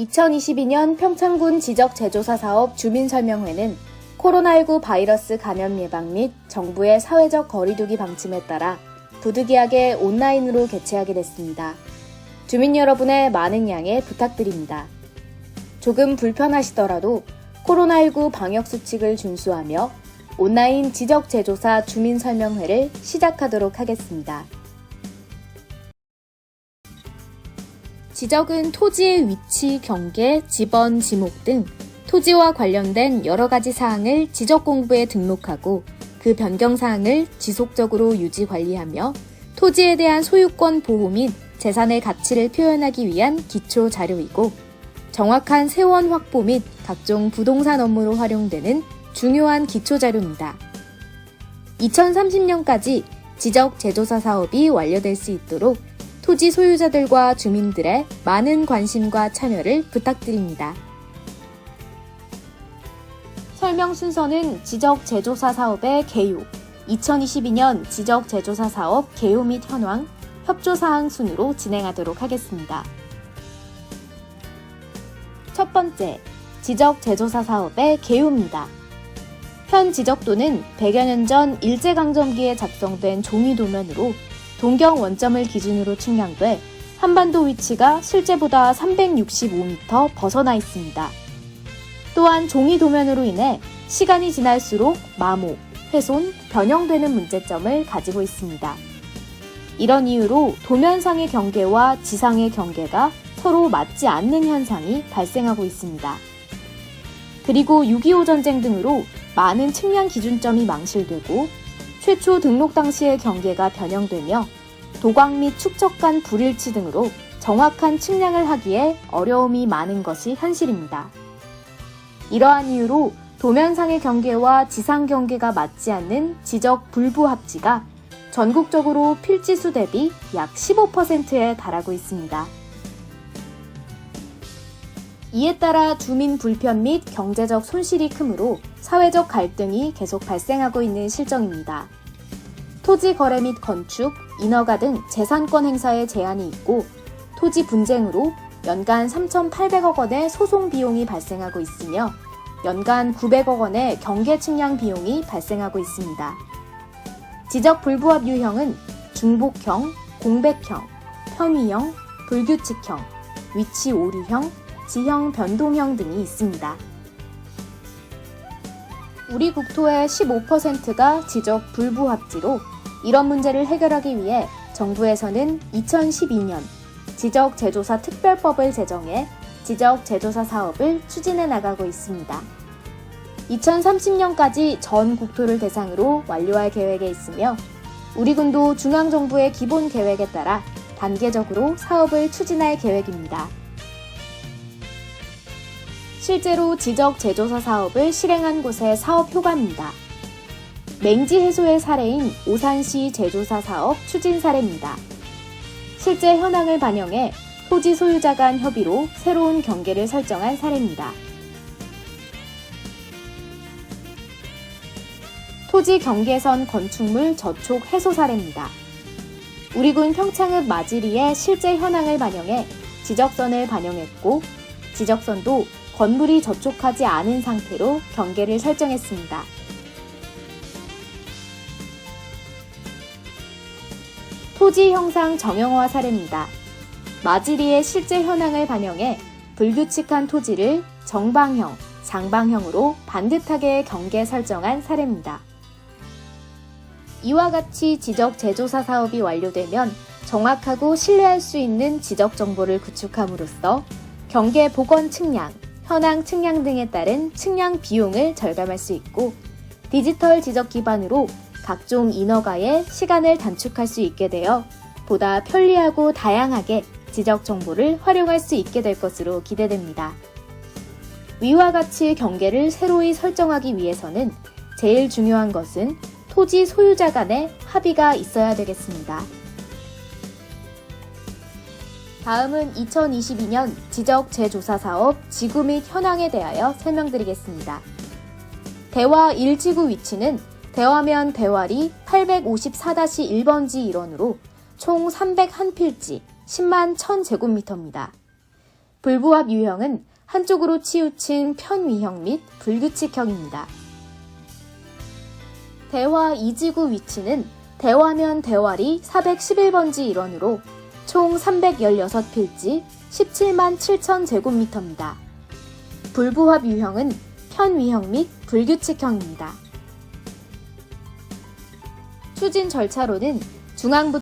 2022년 평창군 지적 제조사 사업 주민설명회는 코로나19 바이러스 감염 예방 및 정부의 사회적 거리두기 방침에 따라 부득이하게 온라인으로 개최하게 됐습니다. 주민 여러분의 많은 양해 부탁드립니다. 조금 불편하시더라도 코로나19 방역 수칙을 준수하며 온라인 지적 제조사 주민설명회를 시작하도록 하겠습니다. 지적은 토지의 위치, 경계, 지번, 지목 등 토지와 관련된 여러 가지 사항을 지적 공부에 등록하고 그 변경 사항을 지속적으로 유지 관리하며 토지에 대한 소유권 보호 및 재산의 가치를 표현하기 위한 기초 자료이고 정확한 세원 확보 및 각종 부동산 업무로 활용되는 중요한 기초 자료입니다. 2030년까지 지적 제조사 사업이 완료될 수 있도록 토지 소유자들과 주민들의 많은 관심과 참여를 부탁드립니다. 설명 순서는 지적 제조사 사업의 개요, 2022년 지적 제조사 사업 개요 및 현황, 협조 사항 순으로 진행하도록 하겠습니다. 첫 번째, 지적 제조사 사업의 개요입니다. 현 지적도는 100여 년 전 일제강점기에 작성된 종이 도면으로 동경 원점을 기준으로 측량돼 한반도 위치가 실제보다 365m 벗어나 있습니다. 또한 종이 도면으로 인해 시간이 지날수록 마모, 훼손, 변형되는 문제점을 가지고 있습니다. 이런 이유로 도면상의 경계와 지상의 경계가 서로 맞지 않는 현상이 발생하고 있습니다. 그리고 6.25 전쟁 등으로 많은 측량 기준점이 망실되고 최초 등록 당시의 경계가 변형되며 도광 및 축척 간 불일치 등으로 정확한 측량을 하기에 어려움이 많은 것이 현실입니다. 이러한 이유로 도면상의 경계와 지상 경계가 맞지 않는 지적 불부합지가 전국적으로 필지수 대비 약 15%에 달하고 있습니다. 이에 따라 주민 불편 및 경제적 손실이 크므로 사회적 갈등이 계속 발생하고 있는 실정입니다. 토지 거래 및 건축, 인허가 등 재산권 행사에 제한이 있고 토지 분쟁으로 연간 3,800억 원의 소송 비용이 발생하고 있으며 연간 900억 원의 경계 측량 비용이 발생하고 있습니다. 지적 불부합 유형은 중복형, 공백형, 편의형, 불규칙형, 위치 오류형, 지형 변동형 등이 있습니다. 우리 국토의 15%가 지적 불부합지로 이런 문제를 해결하기 위해 정부에서는 2012년 지적 제조사 특별법을 제정해 지적 제조사 사업을 추진해 나가고 있습니다. 2030년까지 전 국토를 대상으로 완료할 계획에 있으며 우리 군도 중앙정부의 기본 계획에 따라 단계적으로 사업을 추진할 계획입니다. 실제로 지적 제조사 사업을 실행한 곳의 사업 효과입니다. 맹지 해소의 사례인 오산시 제조사 사업 추진 사례입니다. 실제 현황을 반영해 토지 소유자 간 협의로 새로운 경계를 설정한 사례입니다. 토지 경계선 건축물 저촉 해소 사례입니다. 우리 군 평창읍 마지리의 실제 현황을 반영해 지적선을 반영했고 지적선도 건물이 저촉하지 않은 상태로 경계를 설정했습니다. 토지 형상 정형화 사례입니다. 마지리의 실제 현황을 반영해 불규칙한 토지를 정방형, 장방형으로 반듯하게 경계 설정한 사례입니다. 이와 같이 지적 제조사 사업이 완료되면 정확하고 신뢰할 수 있는 지적 정보를 구축함으로써 경계 복원 측량, 현황 측량 등에 따른 측량 비용을 절감할 수 있고 디지털 지적 기반으로 각종 인허가의 시간을 단축할 수 있게 되어 보다 편리하고 다양하게 지적 정보를 활용할 수 있게 될 것으로 기대됩니다. 위와 같이 경계를 새로이 설정하기 위해서는 제일 중요한 것은 토지 소유자 간의 합의가 있어야 되겠습니다. 다음은 2022년 지적 재조사 사업 지구 및 현황에 대하여 설명드리겠습니다. 대화 1지구 위치는 대화면 대화리 854-1번지 일원으로 총 301필지 10만 1000제곱미터입니다. 불부합 유형은 한쪽으로 치우친 편위형 및 불규칙형입니다. 대화 이지구 위치는 대화면 대화리 411번지 일원으로 총 316필지 17만 7천 제곱미터입니다. 불부합 유형은 편위형 및 불규칙형입니다. 추진 절차로는 중앙부